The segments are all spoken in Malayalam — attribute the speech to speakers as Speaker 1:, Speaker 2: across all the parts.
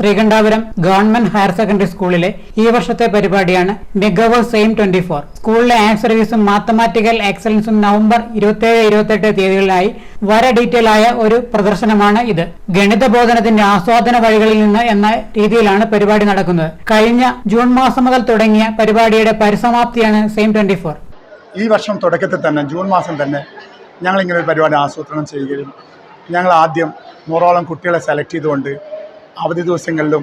Speaker 1: ശ്രീകണ്ഠാപുരം ഗവൺമെന്റ് ഹയർ സെക്കൻഡറി സ്കൂളിലെ ഈ വർഷത്തെ പരിപാടിയാണ് മികവ് സെയിം ട്വന്റി ഫോർ. സ്കൂളിലെ ആൻഡ് സർവീസും മാത്തമാറ്റിക്കൽ എക്സലൻസും നവംബർ ഇരുപത്തിയേഴ് ഇരുപത്തെട്ട് തീയതികളിലായി വര ഡീറ്റെയിൽ ആയ ഒരു പ്രദർശനമാണ് ഇത്. ഗണിത ബോധനത്തിന്റെ ആസ്വാദന വഴികളിൽ നിന്ന് എന്ന രീതിയിലാണ് പരിപാടി നടക്കുന്നത്. കഴിഞ്ഞ ജൂൺ മാസം മുതൽ തുടങ്ങിയ പരിപാടിയുടെ പരിസമാപ്തിയാണ് സെയിം ട്വന്റി ഫോർ.
Speaker 2: ഈ വർഷം തുടക്കത്തിൽ തന്നെ ജൂൺ മാസം തന്നെ ഞങ്ങൾ ഇങ്ങനെ ഒരു പരിപാടി ആസൂത്രണം ചെയ്യുകയും ഞങ്ങൾ ആദ്യം നൂറോളം കുട്ടികളെ സെലക്ട് ചെയ്തുകൊണ്ട് അവധി ദിവസങ്ങളിലും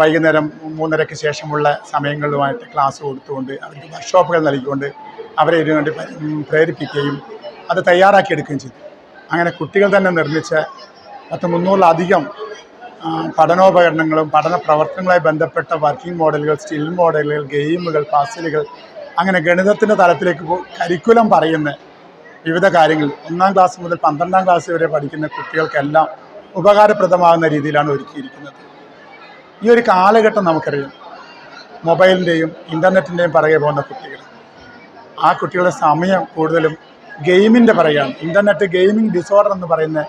Speaker 2: വൈകുന്നേരം മൂന്നരയ്ക്ക് ശേഷമുള്ള സമയങ്ങളിലുമായിട്ട് ക്ലാസ് കൊടുത്തുകൊണ്ട് അവർക്ക് വർക്ക്ഷോപ്പുകൾ നൽകിക്കൊണ്ട് അവരെ ഇതിനുവേണ്ടി പ്രേരിപ്പിക്കുകയും അത് തയ്യാറാക്കിയെടുക്കുകയും ചെയ്തു. അങ്ങനെ കുട്ടികൾ തന്നെ നിർമ്മിച്ച പത്ത് മുന്നൂറിലധികം പഠനോപകരണങ്ങളും പഠന പ്രവർത്തനങ്ങളുമായി ബന്ധപ്പെട്ട വർക്കിംഗ് മോഡലുകൾ സ്റ്റിൽ മോഡലുകൾ ഗെയിമുകൾ പസിലുകൾ അങ്ങനെ ഗണിതത്തിന്റെ തലത്തിലേക്ക് കരിക്കുലം പറയുന്ന വിവിധ കാര്യങ്ങൾ. ഒന്നാം ക്ലാസ് മുതൽ പന്ത്രണ്ടാം ക്ലാസ് വരെ പഠിക്കുന്ന കുട്ടികൾക്കെല്ലാം ഉപകാരപ്രദമാകുന്ന രീതിയിലാണ് ഒരുക്കിയിരിക്കുന്നത്. ഈ ഒരു കാലഘട്ടം നമുക്കറിയാം. മൊബൈലിന്റെയും ഇന്റർനെറ്റിന്റെയും പിറകെ പോകുന്ന കുട്ടികൾ. ആ കുട്ടികളുടെ സമയം കൂടുതലും ഗെയിമിന്റെ പിറകെയാണ്. ഇന്റർനെറ്റ് ഗെയിമിംഗ് ഡിസോർഡർ എന്ന് പറയുന്ന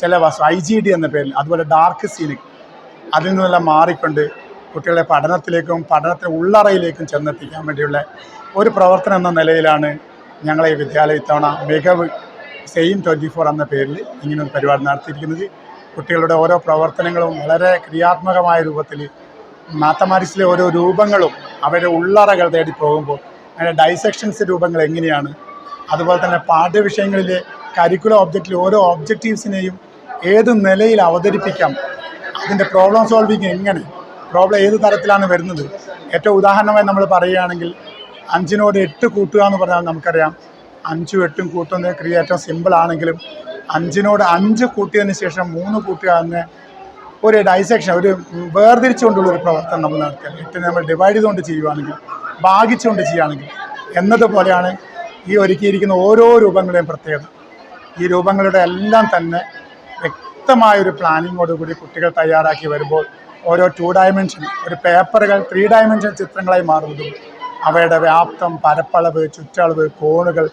Speaker 2: ചില വസ്തു ഐ ജി ഡി എന്ന പേരിൽ അതുപോലെ ഡാർക്ക് സീനിക് അതിൽ നിന്നെല്ലാം മാറിക്കൊണ്ട് കുട്ടികളെ പഠനത്തിലേക്കും പഠനത്തിന് ഉള്ളറയിലേക്കും ചെന്നെത്തിക്കാൻ വേണ്ടിയുള്ള ഒരു പ്രവർത്തനം എന്ന നിലയിലാണ് ഞങ്ങളെ ഈ വിദ്യാലയ ഇത്തവണ മികവ് സെയിം ട്വന്റി ഫോർ എന്ന പേരിൽ ഇങ്ങനെ ഒരു പരിപാടി നടത്തിയിരിക്കുന്നത്. കുട്ടികളുടെ ഓരോ പ്രവർത്തനങ്ങളും വളരെ ക്രിയാത്മകമായ രൂപത്തിൽ മാത്തമാറ്റിക്സിലെ ഓരോ രൂപങ്ങളും അവരുടെ ഉള്ളറകൾ തേടി പോകുമ്പോൾ അതിന്റെ ഡൈസെക്ഷൻസ് രൂപങ്ങൾ എങ്ങനെയാണ്? അതുപോലെ തന്നെ പാഠ്യവിഷയങ്ങളിലെ കരിക്കുലം ഒബ്ജക്റ്റിൽ ഓരോ ഒബ്ജക്റ്റീവ്സിനെയും ഏത് നിലയിൽ അവതരിപ്പിക്കാം? അതിന്റെ പ്രോബ്ലം സോൾവിങ് എങ്ങനെ? പ്രോബ്ലം ഏത് തരത്തിലാണ് വരുന്നത്? ഏറ്റവും ഉദാഹരണമായി നമ്മൾ പറയുകയാണെങ്കിൽ അഞ്ചിനോട് എട്ട് കൂട്ടുക എന്ന് പറഞ്ഞാൽ നമുക്കറിയാം. അഞ്ചും എട്ടും കൂട്ടുന്ന ക്രിയ ഏറ്റവും സിമ്പിൾ ആണെങ്കിലും അഞ്ചിനോട് അഞ്ച് കൂട്ടിയതിന് ശേഷം മൂന്ന് കൂട്ടുക എന്ന് ഒരു ഡൈസെക്ഷൻ ഒരു വേർതിരിച്ചുകൊണ്ടുള്ള ഒരു പ്രവർത്തനം നമ്മൾ നടത്തുക എട്ടിനെ നമ്മൾ ഡിവൈഡ് ചെയ്തുകൊണ്ട് ചെയ്യുകയാണെങ്കിൽ ഭാഗിച്ചുകൊണ്ട് ചെയ്യുകയാണെങ്കിൽ എന്നതുപോലെയാണ് ഈ ഒരുക്കിയിരിക്കുന്ന ഓരോ രൂപങ്ങളുടെയും പ്രത്യേകത. ഈ രൂപങ്ങളുടെ എല്ലാം തന്നെ വ്യക്തമായൊരു പ്ലാനിങ്ങോടുകൂടി കുട്ടികൾ തയ്യാറാക്കി വരുമ്പോൾ ഓരോ ടു ഡയമെൻഷൻ ഒരു പേപ്പറുകൾ ത്രീ ഡയമെൻഷൻ ചിത്രങ്ങളായി മാറുന്നതും അവയുടെ വ്യാപ്തം പരപ്പളവ് ചുറ്റളവ് കോണുകൾ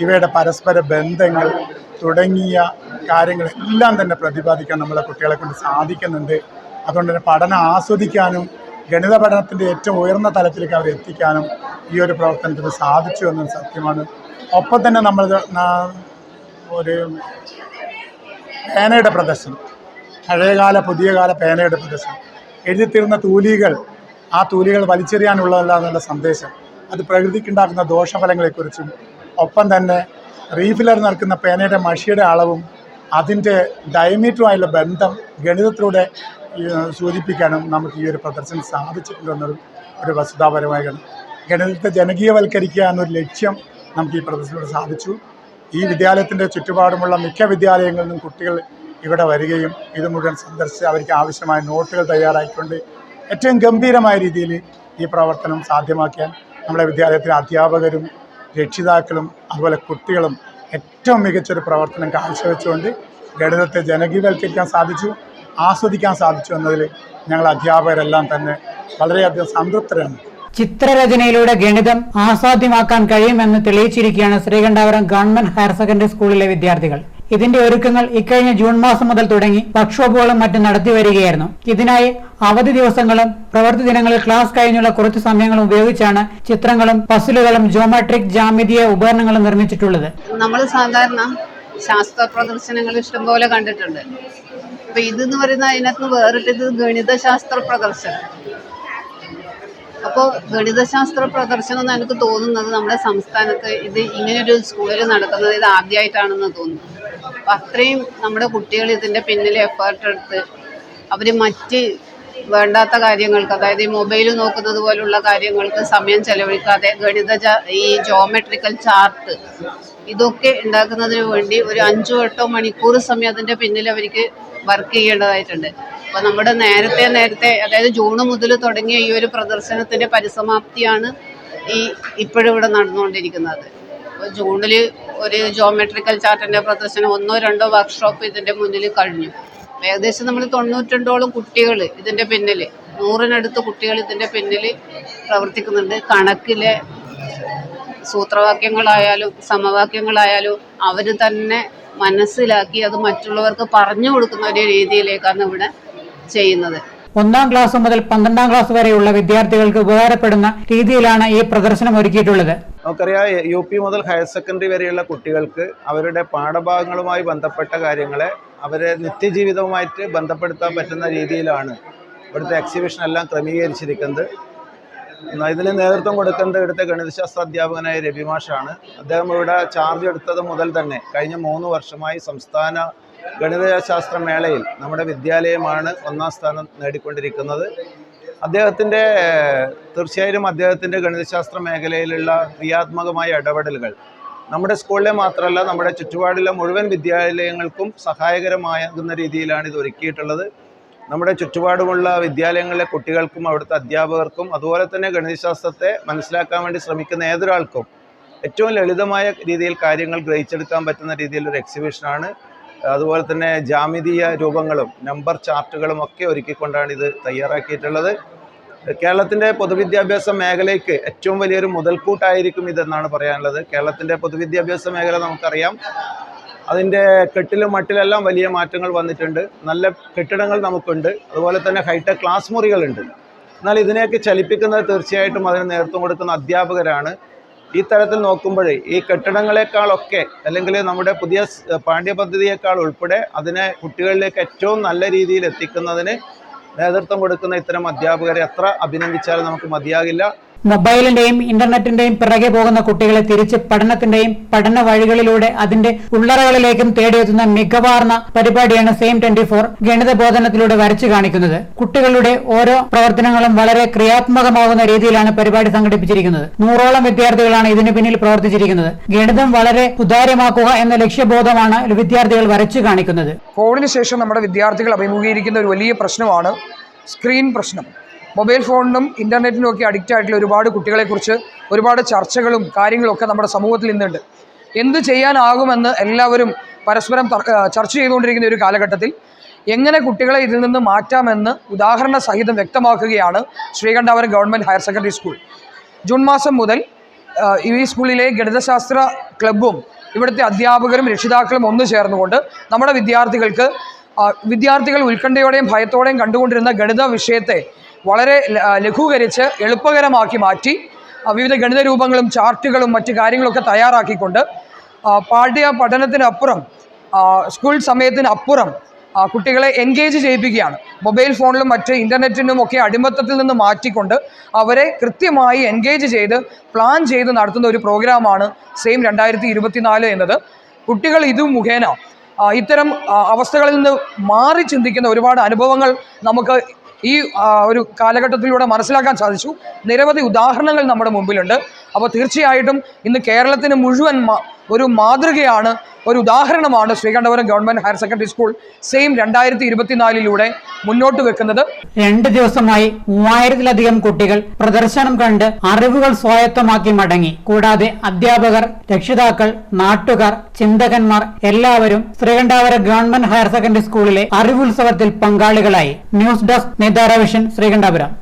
Speaker 2: ഇവയുടെ പരസ്പര ബന്ധങ്ങൾ തുടങ്ങിയ കാര്യങ്ങളെല്ലാം തന്നെ പ്രതിപാദിക്കാൻ നമ്മളെ കുട്ടികളെ കൊണ്ട് സാധിക്കുന്നുണ്ട്. അതുകൊണ്ട് തന്നെ പഠനം ആസ്വദിക്കാനും ഗണിത പഠനത്തിന്റെ ഏറ്റവും ഉയർന്ന തലത്തിലേക്ക് അവർ എത്തിക്കാനും ഈ ഒരു പ്രവർത്തനത്തിന് സാധിച്ചു എന്നത് സത്യമാണ്. ഒപ്പം തന്നെ നമ്മൾ ഒരു പേനയുടെ പ്രദർശനം പഴയകാല പുതിയ കാല പേനയുടെ പ്രദർശനം. എഴുതിത്തീർന്ന തൂലികൾ ആ തൂലികൾ വലിച്ചെറിയാനുള്ളതല്ല എന്നുള്ള സന്ദേശം. അത് പ്രകൃതിക്കുണ്ടാക്കുന്ന ദോഷഫലങ്ങളെക്കുറിച്ചും ഒപ്പം തന്നെ റീഫിലർ നടക്കുന്ന പേനയുടെ മഷിയുടെ അളവും അതിന്റെ ഡയമീറ്ററുമായുള്ള ബന്ധം ഗണിതത്തിലൂടെ സൂചിപ്പിക്കാനും നമുക്ക് ഈ ഒരു പ്രദർശനം സാധിച്ചിട്ടുണ്ടെന്നൊരു ഒരു വസ്തുതാപരമായ ഗണിതത്തെ ജനകീയവൽക്കരിക്കുക എന്നൊരു ലക്ഷ്യം നമുക്ക് ഈ പ്രദർശനത്തിലൂടെ സാധിച്ചു. ഈ വിദ്യാലയത്തിന്റെ ചുറ്റുപാടുമുള്ള മിക്ക വിദ്യാലയങ്ങളിൽ നിന്നും കുട്ടികൾ ഇവിടെ വരികയും ഇത് മുഴുവൻ സന്ദർശിച്ച് അവർക്ക് ആവശ്യമായ നോട്ടുകൾ തയ്യാറായിക്കൊണ്ട് ഏറ്റവും ഗംഭീരമായ രീതിയിൽ ഈ പ്രവർത്തനം സാധ്യമാക്കിയാൽ നമ്മുടെ വിദ്യാലയത്തിലെ അധ്യാപകരും രക്ഷിതാക്കളും അതുപോലെ കുട്ടികളും ഏറ്റവും മികച്ചൊരു പ്രവർത്തനം കാഴ്ചവെച്ചുകൊണ്ട് ഗണിതത്തെ ജനകീയവൽക്കരിക്കാൻ സാധിച്ചു ആസ്വദിക്കാൻ സാധിച്ചു എന്നതിൽ ഞങ്ങൾ അധ്യാപകരെല്ലാം തന്നെ വളരെയധികം സംതൃപ്തരാണ്.
Speaker 1: ചിത്രരചനയിലൂടെ ഗണിതം ആസ്വാദ്യമാക്കാൻ കഴിയുമെന്ന് തെളിയിച്ചിരിക്കുകയാണ് ശ്രീകണ്ഠാപുരം ഗവൺമെന്റ് ഹയർ സെക്കൻഡറി സ്കൂളിലെ വിദ്യാർത്ഥികൾ. ഇതിന്റെ ഒരുക്കങ്ങൾ ഇക്കഴിഞ്ഞ ജൂൺ മാസം മുതൽ തുടങ്ങി വർക്ക്ഷോപ്പുകളും മറ്റും നടത്തി വരികയായിരുന്നു. ഇതിനായി അവധി ദിവസങ്ങളും പ്രവൃത്തി ദിനങ്ങളിൽ ക്ലാസ് കഴിഞ്ഞുള്ള കുറച്ച് സമയങ്ങളും ഉപയോഗിച്ചാണ് ചിത്രങ്ങളും പസിലുകളും ജോമാട്രിക് ജാമിതീയ ഉപകരണങ്ങളും നിർമ്മിച്ചിട്ടുള്ളത്.
Speaker 3: നമ്മൾ സാധാരണ ശാസ്ത്ര പ്രദർശനങ്ങൾ ഇഷ്ടംപോലെ കണ്ടിട്ടുണ്ട്. അപ്പൊ ഇതെന്ന് പറയുന്ന അതിനകത്ത് വേറിട്ടത് ഗണിതശാസ്ത്ര പ്രദർശനം. അപ്പോൾ ഗണിതശാസ്ത്ര പ്രദർശനം എന്ന് എനിക്ക് തോന്നുന്നത് നമ്മുടെ സംസ്ഥാനത്ത് ഇത് ഇങ്ങനൊരു സ്കൂളിൽ നടക്കുന്നത് ഇത് ആദ്യമായിട്ടാണെന്ന് തോന്നുന്നു. അപ്പം അത്രയും നമ്മുടെ കുട്ടികൾ ഇതിന്റെ പിന്നിൽ എഫേർട്ട് എടുത്ത് അവർ മറ്റ് വേണ്ടാത്ത കാര്യങ്ങൾക്ക് അതായത് ഈ മൊബൈൽ നോക്കുന്നത് പോലുള്ള കാര്യങ്ങൾക്ക് സമയം ചെലവഴിക്കാതെ ഗണിത ഈ ജോമെട്രിക്കൽ ചാർട്ട് ഇതൊക്കെ ഉണ്ടാക്കുന്നതിന് വേണ്ടി ഒരു അഞ്ചോ എട്ടോ മണിക്കൂർ സമയം അതിന്റെ പിന്നിൽ അവർക്ക് വർക്ക് ചെയ്യേണ്ടതായിട്ടുണ്ട്. അപ്പോൾ നമ്മുടെ നേരത്തെ നേരത്തെ അതായത് ജൂൺ മുതൽ തുടങ്ങിയ ഈ ഒരു പ്രദർശനത്തിന്റെ പരിസമാപ്തിയാണ് ഈ ഇപ്പോഴും ഇവിടെ നടന്നുകൊണ്ടിരിക്കുന്നത്. അപ്പോൾ ജൂണിൽ ഒരു ജോമെട്രിക്കൽ ചാർട്ടിന്റെ പ്രദർശനം ഒന്നോ രണ്ടോ വർക്ക്ഷോപ്പ് ഇതിന്റെ മുന്നിൽ കഴിഞ്ഞു. ഏകദേശം നമ്മൾ തൊണ്ണൂറ്റിരണ്ടോളം കുട്ടികൾ ഇതിന്റെ പിന്നിൽ നൂറിനടുത്ത് കുട്ടികൾ ഇതിന്റെ പിന്നിൽ പ്രവർത്തിക്കുന്നുണ്ട്. കണക്കിലെ സൂത്രവാക്യങ്ങളായാലും സമവാക്യങ്ങളായാലും അവർ തന്നെ മനസ്സിലാക്കി അത് മറ്റുള്ളവർക്ക് പറഞ്ഞു കൊടുക്കുന്ന ഒരു രീതിയിലേക്കാണ് ഇവിടെ ചെയ്യുന്നത്.
Speaker 1: ഒന്നാം ക്ലാസ് മുതൽ പന്ത്രണ്ടാം ക്ലാസ് വരെയുള്ള വിദ്യാർത്ഥികൾക്ക് ഉപകാരപ്പെടുന്ന രീതിയിലാണ് ഈ പ്രദർശനം ഒരുക്കിയിട്ടുള്ളത്.
Speaker 4: നമുക്കറിയാം യു പി മുതൽ ഹയർ സെക്കൻഡറി വരെയുള്ള കുട്ടികൾക്ക് അവരുടെ പാഠഭാഗങ്ങളുമായി ബന്ധപ്പെട്ട കാര്യങ്ങളെ അവരെ നിത്യജീവിതവുമായിട്ട് ബന്ധപ്പെടുത്താൻ പറ്റുന്ന രീതിയിലാണ് ഇവിടുത്തെ എക്സിബിഷൻ എല്ലാം ക്രമീകരിച്ചിരിക്കുന്നത്. ഇതിന് നേതൃത്വം കൊടുക്കുന്നത് ഇവിടുത്തെ ഗണിതശാസ്ത്ര അധ്യാപകനായ രവിമാഷാണ്. അദ്ദേഹം ഇവിടെ ചാർജ് എടുത്തത് മുതൽ തന്നെ കഴിഞ്ഞ മൂന്ന് വർഷമായി സംസ്ഥാന ഗണിതശാസ്ത്ര മേളയിൽ നമ്മുടെ വിദ്യാലയമാണ് ഒന്നാം സ്ഥാനം നേടിക്കൊണ്ടിരിക്കുന്നത്. അദ്ദേഹത്തിന്റെ തീർച്ചയായും അദ്ദേഹത്തിന്റെ ഗണിതശാസ്ത്ര മേഖലയിലുള്ള ക്രിയാത്മകമായ ഇടപെടലുകൾ നമ്മുടെ സ്കൂളിലെ മാത്രമല്ല നമ്മുടെ ചുറ്റുപാടിലെ മുഴുവൻ വിദ്യാലയങ്ങൾക്കും സഹായകരമാകുന്ന രീതിയിലാണ് ഇത് ഒരുക്കിയിട്ടുള്ളത്. നമ്മുടെ ചുറ്റുപാടുമുള്ള വിദ്യാലയങ്ങളിലെ കുട്ടികൾക്കും അവിടുത്തെ അധ്യാപകർക്കും അതുപോലെ തന്നെ ഗണിതശാസ്ത്രത്തെ മനസ്സിലാക്കാൻ വേണ്ടി ശ്രമിക്കുന്ന ഏതൊരാൾക്കും ഏറ്റവും ലളിതമായ രീതിയിൽ കാര്യങ്ങൾ ഗ്രഹിച്ചെടുക്കാൻ പറ്റുന്ന രീതിയിലൊരു എക്സിബിഷനാണ് അതുപോലെ തന്നെ ജാമിതീയ രൂപങ്ങളും നമ്പർ ചാർട്ടുകളും ഒക്കെ ഒരുക്കിക്കൊണ്ടാണ് ഇത് തയ്യാറാക്കിയിട്ടുള്ളത്. കേരളത്തിന്റെ പൊതുവിദ്യാഭ്യാസ മേഖലയ്ക്ക് ഏറ്റവും വലിയൊരു മുതൽക്കൂട്ടായിരിക്കും ഇതെന്നാണ് പറയാനുള്ളത്. കേരളത്തിന്റെ പൊതുവിദ്യാഭ്യാസ മേഖല നമുക്കറിയാം. അതിന്റെ കെട്ടിലും മട്ടിലെല്ലാം വലിയ മാറ്റങ്ങൾ വന്നിട്ടുണ്ട്. നല്ല കെട്ടിടങ്ങൾ നമുക്കുണ്ട്. അതുപോലെ തന്നെ ഹൈടെക് ക്ലാസ് മുറികളുണ്ട്. എന്നാൽ ഇതിനെയൊക്കെ ചലിപ്പിക്കുന്നത് തീർച്ചയായിട്ടും അതിന് നേതൃത്വം കൊടുക്കുന്ന അധ്യാപകരാണ്. ഈ തരത്തിൽ നോക്കുമ്പോൾ ഈ കെട്ടിടങ്ങളെക്കാളൊക്കെ അല്ലെങ്കിൽ നമ്മുടെ പുതിയ പാഠ്യപദ്ധതിയേക്കാൾ ഉൾപ്പെടെ അതിനെ കുട്ടികളിലേക്ക് ഏറ്റവും നല്ല രീതിയിൽ എത്തിക്കുന്നതിന് നേതൃത്വം കൊടുക്കുന്ന ഇത്തരം അധ്യാപകരെ എത്ര അഭിനന്ദിച്ചാലും നമുക്ക് മതിയാകില്ല.
Speaker 1: മൊബൈലിന്റെയും ഇന്റർനെറ്റിന്റെയും പിറകെ പോകുന്ന കുട്ടികളെ തിരിച്ച് പഠനത്തിന്റെയും പഠന വഴികളിലൂടെ അതിന്റെ ഉള്ളറകളിലേക്കും തേടിയെത്തുന്ന മികവാർന്ന പരിപാടിയാണ് സെയിം ട്വന്റി ഫോർ ഗണിത ബോധനത്തിലൂടെ വരച്ചു കാണിക്കുന്നത്. കുട്ടികളുടെ ഓരോ പ്രവർത്തനങ്ങളും വളരെ ക്രിയാത്മകമാകുന്ന രീതിയിലാണ് പരിപാടി സംഘടിപ്പിച്ചിരിക്കുന്നത്. നൂറോളം വിദ്യാർത്ഥികളാണ് ഇതിനു പിന്നിൽ പ്രവർത്തിച്ചിരിക്കുന്നത്. ഗണിതം വളരെ സുതാര്യമാക്കുക എന്ന ലക്ഷ്യബോധമാണ് വിദ്യാർത്ഥികൾ വരച്ചു കാണിക്കുന്നത്.
Speaker 5: കോവിഡിന് ശേഷം നമ്മുടെ വിദ്യാർത്ഥികൾ അഭിമുഖീകരിക്കുന്ന ഒരു വലിയ പ്രശ്നമാണ് സ്ക്രീൻ പ്രശ്നം. മൊബൈൽ ഫോണിനും ഇന്റർനെറ്റിനും ഒക്കെ അഡിക്റ്റ് ആയിട്ടുള്ള ഒരുപാട് കുട്ടികളെക്കുറിച്ച് ഒരുപാട് ചർച്ചകളും കാര്യങ്ങളൊക്കെ നമ്മുടെ സമൂഹത്തിൽ ഇന്നുണ്ട്. എന്ത് ചെയ്യാനാകുമെന്ന് എല്ലാവരും പരസ്പരം ചർച്ച ചെയ്തുകൊണ്ടിരിക്കുന്ന ഒരു കാലഘട്ടത്തിൽ എങ്ങനെ കുട്ടികളെ ഇതിൽ നിന്ന് മാറ്റാമെന്ന് ഉദാഹരണ സഹിതം വ്യക്തമാക്കുകയാണ് Sreekandapuram government higher secondary school. June മാസം മുതൽ ഈ സ്കൂളിലെ ഗണിതശാസ്ത്ര ക്ലബ്ബും ഇവിടുത്തെ അധ്യാപകരും രക്ഷിതാക്കളും ഒന്നു ചേർന്നുകൊണ്ട് നമ്മുടെ വിദ്യാർത്ഥികൾക്ക് വിദ്യാർത്ഥികൾ ഉത്കണ്ഠയോടെയും ഭയത്തോടെയും കണ്ടുകൊണ്ടിരുന്ന ഗണിത വിഷയത്തെ വളരെ ലഘൂകരിച്ച് എളുപ്പകരമാക്കി മാറ്റി വിവിധ ഗണിത രൂപങ്ങളും ചാർട്ടുകളും മറ്റ് കാര്യങ്ങളൊക്കെ തയ്യാറാക്കിക്കൊണ്ട് പാഠ്യ പഠനത്തിനപ്പുറം സ്കൂൾ സമയത്തിനപ്പുറം കുട്ടികളെ എൻഗേജ് ചെയ്യിപ്പിക്കുകയാണ്. മൊബൈൽ ഫോണിലും മറ്റ് ഇന്റർനെറ്റിനും ഒക്കെ അടിമത്തത്തിൽ നിന്ന് മാറ്റിക്കൊണ്ട് അവരെ കൃത്യമായി എൻഗേജ് ചെയ്ത് പ്ലാൻ ചെയ്ത് നടത്തുന്ന ഒരു പ്രോഗ്രാമാണ് സെയിം രണ്ടായിരത്തി ഇരുപത്തിനാല് എന്നത്. കുട്ടികൾ ഇത് മുഖേന ഇത്തരം അവസ്ഥകളിൽ നിന്ന് മാറി ചിന്തിക്കുന്ന ഒരുപാട് അനുഭവങ്ങൾ നമുക്ക് ഈ ഒരു കാലഘട്ടത്തിലൂടെ മനസ്സിലാക്കാൻ സാധിച്ചു. നിരവധി ഉദാഹരണങ്ങൾ നമ്മുടെ മുമ്പിലുണ്ട്. അപ്പോൾ തീർച്ചയായിട്ടും ഇന്ന് കേരളത്തിന് മുഴുവൻ ഒരു മാതൃകയാണ് ഒരു ഉദാഹരണമാണ് Sreekandapuram government higher secondary school same രണ്ടായിരത്തി ഇരുപത്തിനാലിലൂടെ മുന്നോട്ട് വെക്കുന്നത്.
Speaker 1: രണ്ട് ദിവസമായി മൂവായിരത്തിലധികം കുട്ടികൾ പ്രദർശനം കണ്ട് അറിവുകൾ സ്വായത്തമാക്കി മടങ്ങി. കൂടാതെ അധ്യാപകർ രക്ഷിതാക്കൾ നാട്ടുകാർ ചിന്തകന്മാർ എല്ലാവരും ശ്രീകണ്ഠാപുരം ഗവൺമെന്റ് ഹയർ സെക്കൻഡറി സ്കൂളിലെ അറിവുത്സവത്തിൽ പങ്കാളികളായി. ന്യൂസ് ഡെസ്ക് നേതാരവിഷൻ ശ്രീകണ്ഠാപുരം.